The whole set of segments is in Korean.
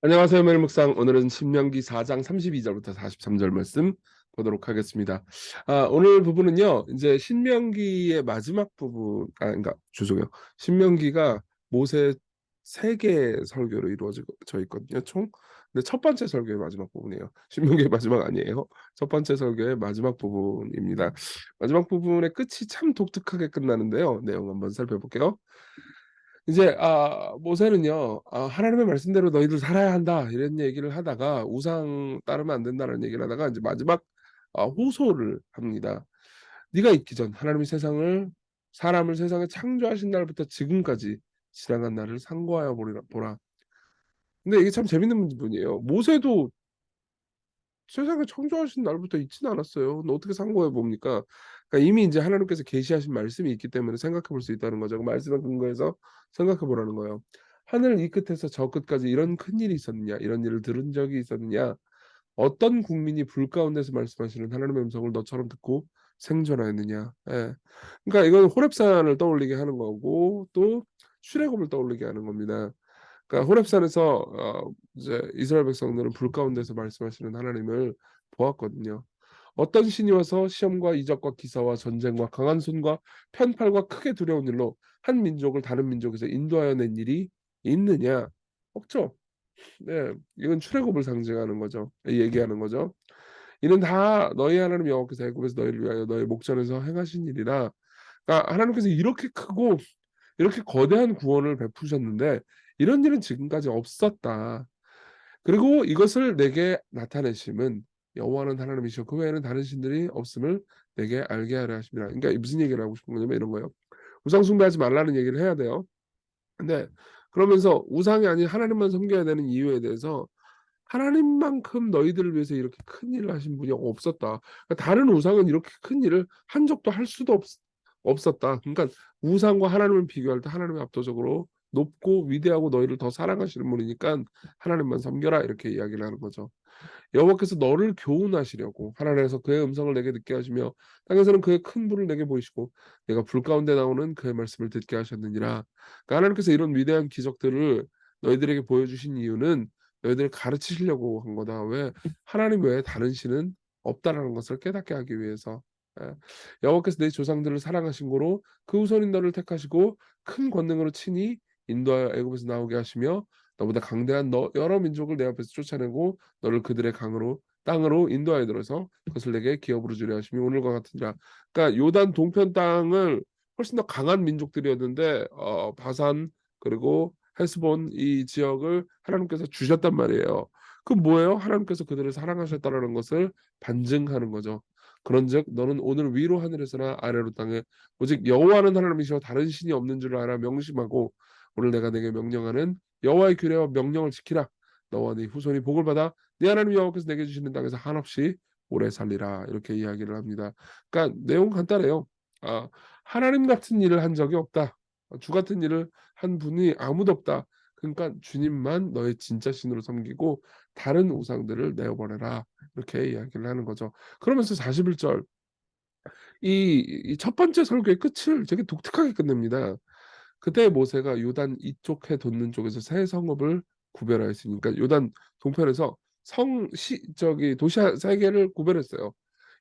안녕하세요. 매일 묵상. 오늘은 신명기 4장 32절부터 43절 말씀 보도록 하겠습니다. 아, 오늘 부분은요. 이제 신명기의 마지막 부분 아 그러니까 죄송해요. 신명기가 모세 세 개의 설교로 이루어져 있거든요. 총. 근데 첫 번째 설교의 마지막 부분이에요. 신명기의 마지막 아니에요. 첫 번째 설교의 마지막 부분입니다. 마지막 부분의 끝이 참 독특하게 끝나는데요. 내용 한번 살펴볼게요. 이제 아 모세는요. 아 하나님의 말씀대로 너희들 살아야 한다 이런 얘기를 하다가 우상 따르면 안 된다는 얘기를 하다가 이제 마지막 아 호소를 합니다. 네가 있기 전 하나님이 세상을 사람을 세상에 창조하신 날부터 지금까지 지나간 날을 상고하여 보라. 근데 이게 참 재밌는 부분이에요. 모세도 세상을 창조하신 날부터 있지는 않았어요. 어떻게 상고해 봅니까? 그러니까 이미 인제 하나님께서 계시하신 말씀이 있기 때문에 생각해 볼 수 있다는 거죠. 그 말씀에 근거해서 생각해 보라는 거예요. 하늘 이 끝에서 저 끝까지 이런 큰 일이 있었느냐, 이런 일을 들은 적이 있었느냐, 어떤 국민이 불 가운데서 말씀하시는 하나님의 음성을 너처럼 듣고 생존하였느냐. 예. 그러니까 이건 호렙산을 떠올리게 하는 거고 또 출애굽을 떠올리게 하는 겁니다. 그러니까 호렙산에서 어 이제 이스라엘 백성들은 불 가운데서 말씀하시는 하나님을 보았거든요. 어떤 신이 와서 시험과 이적과 기사와 전쟁과 강한 손과 편팔과 크게 두려운 일로 한 민족을 다른 민족에서 인도하여 낸 일이 있느냐? 없죠. 네. 이건 출애굽을 상징하는 거죠. 얘기하는 거죠. 이는 다 너희 하나님 여호와께서 애굽에서 너희를 위하여 너희 목전에서 행하신 일이라. 그러니까 하나님께서 이렇게 크고 이렇게 거대한 구원을 베푸셨는데 이런 일은 지금까지 없었다. 그리고 이것을 내게 나타내심은 여호와는 하나님이시고 그 외에는 다른 신들이 없음을 내게 알게 하려 하십니다. 그러니까 무슨 얘기를 하고 싶은 거냐면 이런 거예요. 우상 숭배하지 말라는 얘기를 해야 돼요. 근데 그러면서 우상이 아닌 하나님만 섬겨야 되는 이유에 대해서 하나님만큼 너희들을 위해서 이렇게 큰 일을 하신 분이 없었다. 그러니까 다른 우상은 이렇게 큰 일을 한 적도 할 수도 없, 없었다. 그러니까 우상과 하나님을 비교할 때 하나님이 압도적으로 높고 위대하고 너희를 더 사랑하시는 분이니까 하나님만 섬겨라 이렇게 이야기를 하는 거죠. 여호와께서 너를 교훈하시려고 하나님께서 그의 음성을 내게 듣게 하시며 땅에서는 그의 큰 불을 내게 보이시고 내가 불 가운데 나오는 그의 말씀을 듣게 하셨느니라. 그러니까 하나님께서 이런 위대한 기적들을 너희들에게 보여주신 이유는 너희들을 가르치시려고 한 거다. 왜 하나님 외에 다른 신은 없다라는 것을 깨닫게 하기 위해서. 예. 여호와께서 내 조상들을 사랑하신 고로 그 후손인 너를 택하시고 큰 권능으로 친히 인도하여 애굽에서 나오게 하시며 너보다 강대한 너 여러 민족을 내 앞에서 쫓아내고 너를 그들의 강으로 땅으로 인도하여 들어서 그것을 내게 기업으로 주려 하심이 오늘과 같으니라. 그러니까 요단 동편 땅을 훨씬 더 강한 민족들이었는데 어 바산 그리고 헤스본 이 지역을 하나님께서 주셨단 말이에요. 그 뭐예요? 하나님께서 그들을 사랑하셨다라는 것을 반증하는 거죠. 그런즉 너는 오늘 위로 하늘에서나 아래로 땅에 오직 여호와는 하나님이시여 다른 신이 없는 줄 알아 명심하고 오늘 내가 내게 명령하는 여호와의 규례와 명령을 지키라. 너와 네 후손이 복을 받아 네 하나님 여호와께서 내게 주시는 땅에서 한없이 오래 살리라. 이렇게 이야기를 합니다. 그러니까 내용 간단해요. 아, 하나님 같은 일을 한 적이 없다. 주 같은 일을 한 분이 아무도 없다. 그러니까 주님만 너의 진짜 신으로 섬기고 다른 우상들을 내어버려라. 이렇게 이야기를 하는 거죠. 그러면서 41절 이 첫 번째 설교의 끝을 되게 독특하게 끝냅니다. 그때 모세가 요단 이쪽 해 돋는 쪽에서 세 성읍을 구별하였으니까 요단 동편에서 성시 저기 도시 세 개를 구별했어요.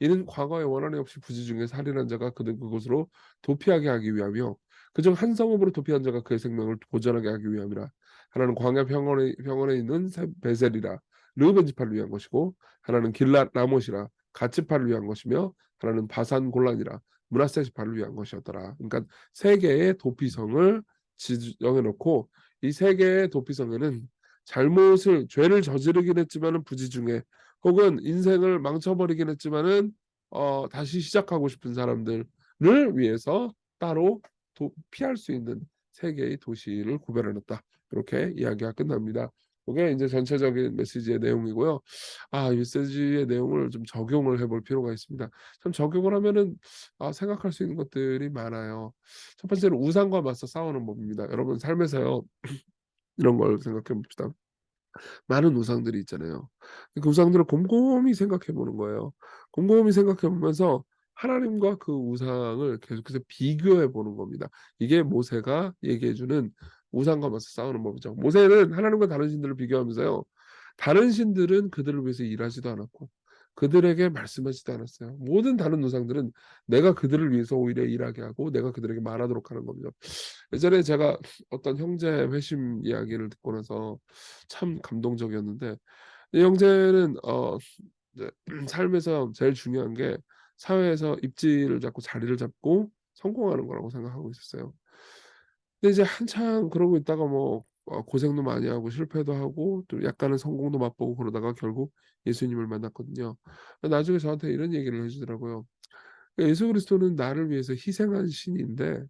이는 과거에 원한이 없이 부지 중에 살인한 자가 그들 그곳으로 도피하게 하기 위하며 그중 한 성읍으로 도피한 자가 그의 생명을 보전하게 하기 위함이라. 하나는 광야 평원에 평원에 있는 베셀이라 르벤 지파를 위한 것이고 하나는 길랏 라못이라 갓 지파를 위한 것이며 하나는 바산 골란이라 문하세 지파를 위한 것이었더라. 그러니까 세 개의 도피성을 지정해 놓고 이 세 개의 도피성에는 잘못을 죄를 저지르긴 했지만은 부지 중에 혹은 인생을 망쳐버리긴 했지만은 어 다시 시작하고 싶은 사람들을 위해서 따로 도, 피할 수 있는 세 개의 도시를 구별해 놨다. 이렇게 이야기가 끝납니다. 그게 이제 전체적인 메시지의 내용이고요. 아, 이 메시지의 내용을 좀 적용을 해볼 필요가 있습니다. 참 적용을 하면은 아, 생각할 수 있는 것들이 많아요. 첫 번째는 우상과 맞서 싸우는 법입니다. 여러분 삶에서요 이런 걸 생각해 봅시다. 많은 우상들이 있잖아요. 그 우상들을 곰곰이 생각해 보는 거예요. 곰곰이 생각해 보면서 하나님과 그 우상을 계속해서 비교해 보는 겁니다. 이게 모세가 얘기해 주는 우상과 맞서 싸우는 법이죠. 모세는 하나님과 다른 신들을 비교하면서요. 다른 신들은 그들을 위해서 일하지도 않았고 그들에게 말씀하지도 않았어요. 모든 다른 우상들은 내가 그들을 위해서 오히려 일하게 하고 내가 그들에게 말하도록 하는 겁니다. 예전에 제가 어떤 형제 회심 이야기를 듣고 나서 참 감동적이었는데 이 형제는 어 삶에서 제일 중요한 게 사회에서 입지를 잡고 자리를 잡고 성공하는 거라고 생각하고 있었어요. 근데 이제 한창 그러고 있다가 뭐 어 고생도 많이 하고 실패도 하고 또 약간은 성공도 맛보고 그러다가 결국 예수님을 만났거든요. 나중에 저한테 이런 얘기를 해 주더라고요. "예수 그리스도는 나를 위해서 희생한 신인데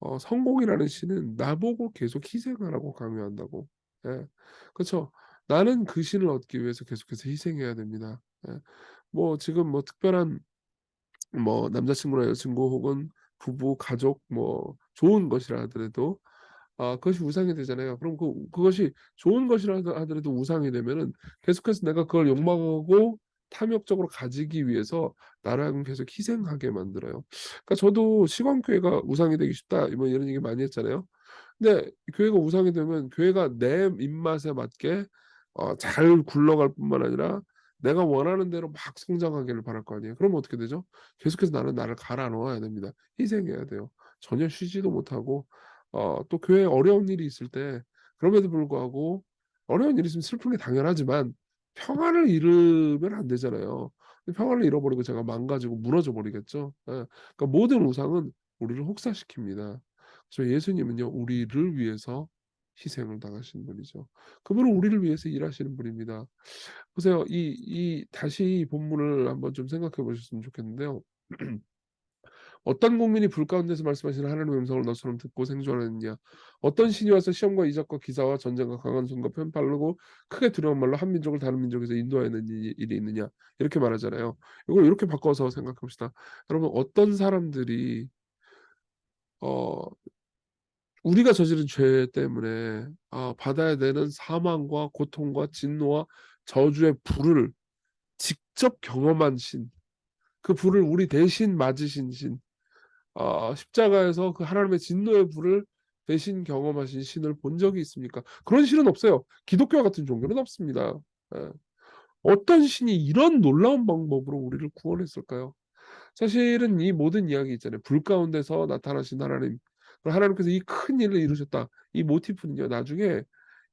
어 성공이라는 신은 나보고 계속 희생하라고 강요한다고." 예. 그쵸. 나는 그 신을 얻기 위해서 계속해서 희생해야 됩니다. 예. 뭐 지금 뭐 특별한 뭐 남자친구나 여자친구 혹은 부부, 가족 뭐 좋은 것이라 하더라도 아 그것이 우상이 되잖아요. 그럼 그 그것이 좋은 것이라 하 하더라도 우상이 되면은 계속해서 내가 그걸 욕망하고 탐욕적으로 가지기 위해서 하여금 계속 희생하게 만들어요. 그러니까 저도 "시골교회가 우상이 되기 쉽다." 뭐 이런 얘기 많이 했잖아요. 근데 교회가 우상이 되면 교회가 내 입맛에 맞게 어 잘 굴러갈 뿐만 아니라 내가 원하는 대로 막 성장하기를 바랄 거 아니에요. 그러면 어떻게 되죠? 계속해서 나는 나를 갈아 넣어야 됩니다. 희생해야 돼요. 전혀 쉬지도 못하고 어 또 교회에 어려운 일이 있을 때 그럼에도 불구하고 어려운 일이 있으면 슬픈 게 당연하지만 평안을 잃으면 안 되잖아요. 평안을 잃어버리고 제가 망가지고 무너져 버리겠죠. 예. 그러니까 모든 우상은 우리를 혹사시킵니다. 그래서 예수님은요 우리를 위해서 희생을 당하신 분이죠. 그분은 우리를 위해서 일하시는 분입니다. 보세요. 이 이 다시 이 본문을 한번 좀 생각해 보셨으면 좋겠는데요. 어떤 국민이 불 가운데서 말씀하시는 하나님의 음성을 너처럼 듣고 생존하느냐? 어떤 신이 와서 시험과 이적과 기사와 전쟁과 강한 손과 편팔르고 크게 두려운 말로 한 민족을 다른 민족에서 인도하는 이- 일이 있느냐? 이렇게 말하잖아요. 이걸 이렇게 바꿔서 생각해 봅시다. 여러분 어떤 사람들이 어 우리가 저지른 죄 때문에 아 받아야 되는 사망과 고통과 진노와 저주의 불을 직접 경험한 신, 그 불을 우리 대신 맞으신 신, 아 십자가에서 그 하나님의 진노의 불을 대신 경험하신 신을 본 적이 있습니까? 그런 신은 없어요. 기독교와 같은 종교는 없습니다. 예. 어떤 신이 이런 놀라운 방법으로 우리를 구원했을까요? 사실은 이 모든 이야기 있잖아요. 불 가운데서 나타나신 하나님. 그 하나님께서 이 큰 일을 이루셨다. 이 모티프는요. 나중에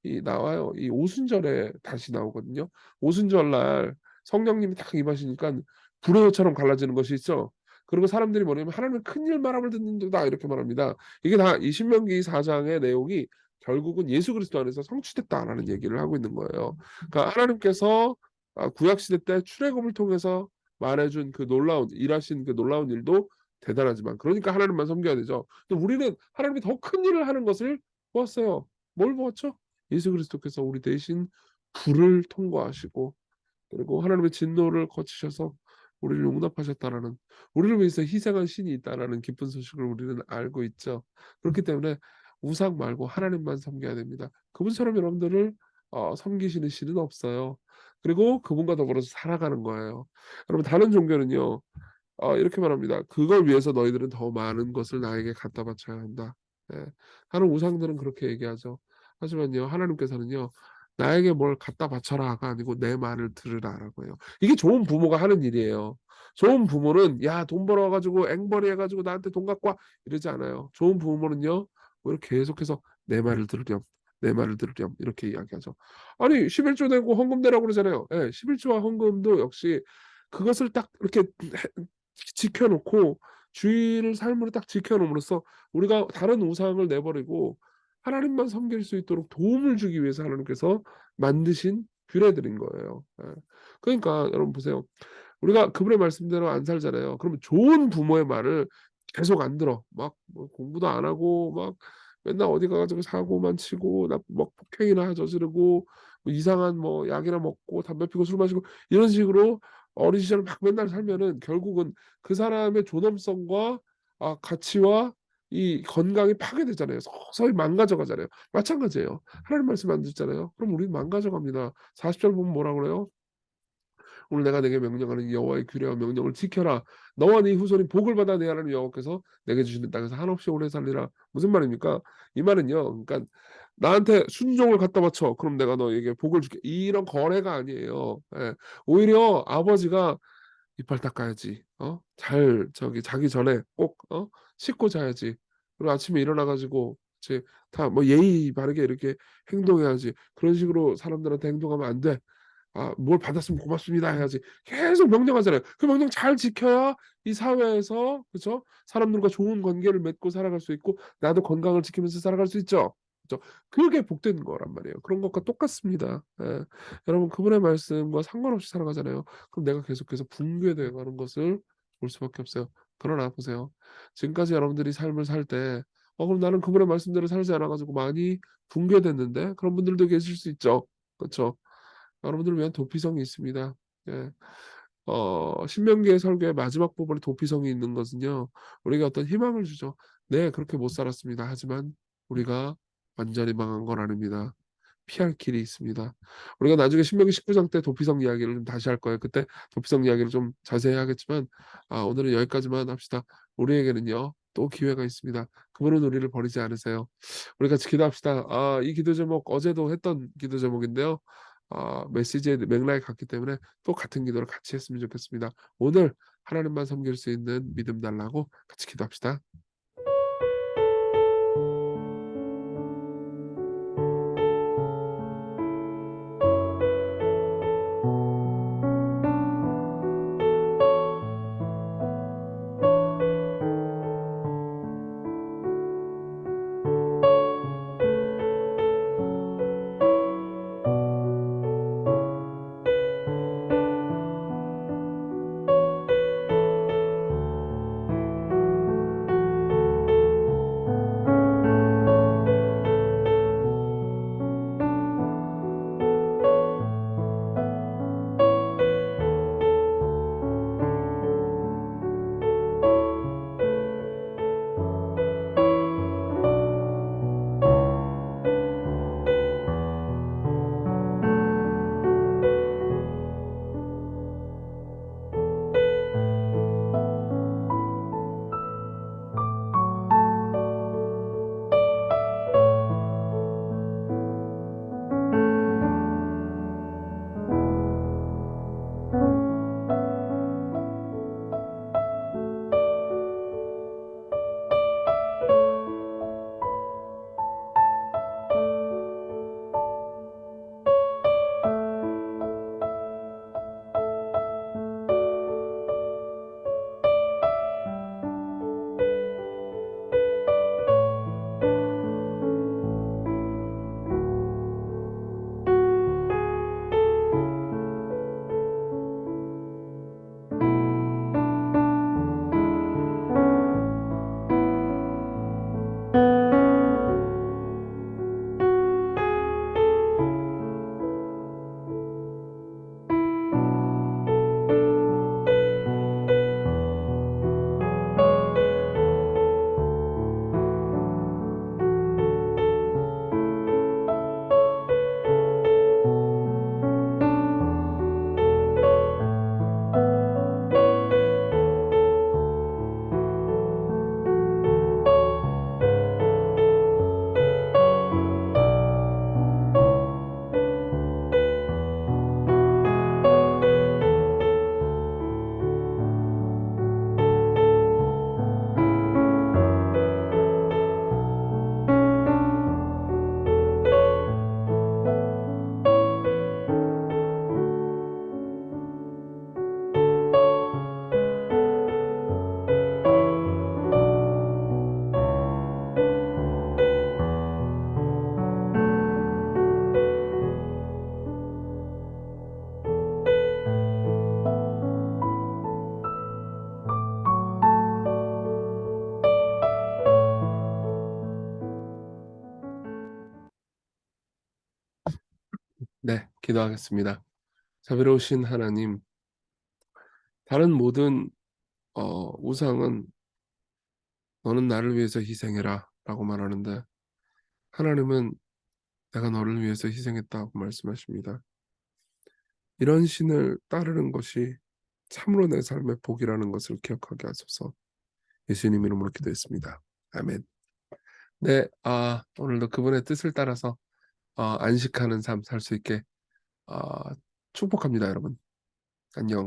이 나와요. 이 오순절에 다시 나오거든요. 오순절 날 성령님이 딱 임하시니까 불의 호처럼 갈라지는 것이 있죠. 그리고 사람들이 뭐냐면 하나님의 큰일 말함을 듣는 도다 이렇게 말합니다. 이게 다 이 신명기 4장의 내용이 결국은 예수 그리스도 안에서 성취됐다라는 얘기를 하고 있는 거예요. 그러니까 하나님께서 아 구약 시대 때 출애굽을 통해서 말해준 그 놀라운 일하신 그 놀라운 일도 대단하지만 그러니까 하나님만 섬겨야 되죠. 근데 우리는 하나님이 더 큰 일을 하는 것을 보았어요. 뭘 보았죠? 예수 그리스도께서 우리 대신 불을 통과하시고 그리고 하나님의 진노를 거치셔서 우리를 용납하셨다라는 우리를 위해서 희생한 신이 있다라는 기쁜 소식을 우리는 알고 있죠. 그렇기 때문에 우상 말고 하나님만 섬겨야 됩니다. 그분처럼 여러분들을 어 섬기시는 신은 없어요. 그리고 그분과 더불어서 살아가는 거예요. 여러분 다른 종교는요. 어 이렇게 말합니다. "그걸 위해서 너희들은 더 많은 것을 나에게 갖다 바쳐야 한다." 예. 다른 우상들은 그렇게 얘기하죠. 하지만요 하나님께서는요. " 나에게 뭘 갖다 바쳐라."가 아니고 "내 말을 들으라."라고 해요. 이게 좋은 부모가 하는 일이에요. 좋은 부모는 "야 돈 벌어 가지고 앵벌이 해 가지고 나한테 돈 갖고 와." 이러지 않아요. 좋은 부모는요. 오히려 계속해서 "내 말을 들으렴. 내 말을 들으렴." 이렇게 이야기하죠. 아니 11조 내고 헌금 내라고 그러잖아요. 예. 11조와 헌금도 역시 그것을 딱 이렇게 해 지켜 놓고 주의를 삶으로 딱 지켜 놓음으로써 우리가 다른 우상을 내버리고 하나님만 섬길 수 있도록 도움을 주기 위해서 하나님께서 만드신 규례들인 거예요. 예. 그러니까 여러분 보세요. 우리가 그분의 말씀대로 안 살잖아요. 그러면 좋은 부모의 말을 계속 안 들어. 막뭐 공부도 안 하고 막 맨날 어디 가 가지고 사고만 치고 나막 폭행이나 저지르고 뭐 이상한 뭐 약이나 먹고 담배 피우고 술 마시고 이런 식으로 어린 시절을 막 맨날 살면은 결국은 그 사람의 존엄성과 아 가치와 이 건강이 파괴되잖아요. 서서히 망가져 가잖아요. 마찬가지예요. 하나님 말씀 안 듣잖아요. 그럼 우리는 망가져 갑니다. 40절 보면 뭐라 그래요? 오늘 내가 내게 명령하는 여호와의 규례와 명령을 지켜라. 너와 네 후손이 복을 받아 내 하나님 여호와께서 내게 주시는 땅에서 한없이 오래 살리라. 무슨 말입니까? 이 말은요. 그러니까 나한테 순종을 갖다 바쳐. 그럼 내가 너에게 복을 줄게. 이런 거래가 아니에요. 예. 오히려 아버지가 이빨 닦아야지. 어? 잘 저기 자기 전에 꼭 어? 씻고 자야지. 그리고 아침에 일어나 가지고 이제 다 뭐 예의 바르게 이렇게 행동해야지. 그런 식으로 사람들한테 행동하면 안 돼. 아, 뭘 받았으면 고맙습니다 해야지. 계속 명령하잖아요. 그 명령 잘 지켜야 이 사회에서 그죠? 사람들과 좋은 관계를 맺고 살아갈 수 있고 나도 건강을 지키면서 살아갈 수 있죠. 그죠? 그게 복된 거란 말이에요. 그런 것과 똑같습니다. 예. 여러분 그분의 말씀과 상관없이 살아가잖아요. 그럼 내가 계속해서 붕괴되어 가는 것을 볼 수밖에 없어요. 그러나 보세요. 지금까지 여러분들이 삶을 살 때 어 그럼 나는 그분의 말씀대로 살지 않아 가지고 많이 붕괴됐는데 그런 분들도 계실 수 있죠. 그렇죠? 여러분들을 위한 도피성이 있습니다. 예. 어 신명기의 설교의 마지막 부분에 도피성이 있는 것은요. 우리에게 어떤 희망을 주죠. "네 그렇게 못 살았습니다. 하지만 우리가 완전히 망한 건 아닙니다. 피할 길이 있습니다." 우리가 나중에 신명기 19장 때 도피성 이야기를 좀 다시 할 거예요. 그때 도피성 이야기를 좀 자세히 하겠지만 아 오늘은 여기까지만 합시다. 우리에게는요 또 기회가 있습니다. 그분은 우리를 버리지 않으세요. 우리 같이 기도합시다. 아 이 기도 제목 어제도 했던 기도 제목인데요. 아 메시지의 맥락이 같기 때문에 또 같은 기도를 같이 했으면 좋겠습니다. 오늘 하나님만 섬길 수 있는 믿음 달라고 같이 기도합시다. 기도하겠습니다. 자비로우신 하나님, 다른 모든 어, 우상은 너는 나를 위해서 희생해라 라고 말하는데 하나님은 내가 너를 위해서 희생했다고 말씀하십니다. 이런 신을 따르는 것이 참으로 내 삶의 복이라는 것을 기억하게 하소서 예수님 이름으로 기도했습니다. 아멘. 네, 아, 오늘도 그분의 뜻을 따라서 어, 안식하는 삶 살 수 있게 아, 축복합니다, 여러분. 안녕.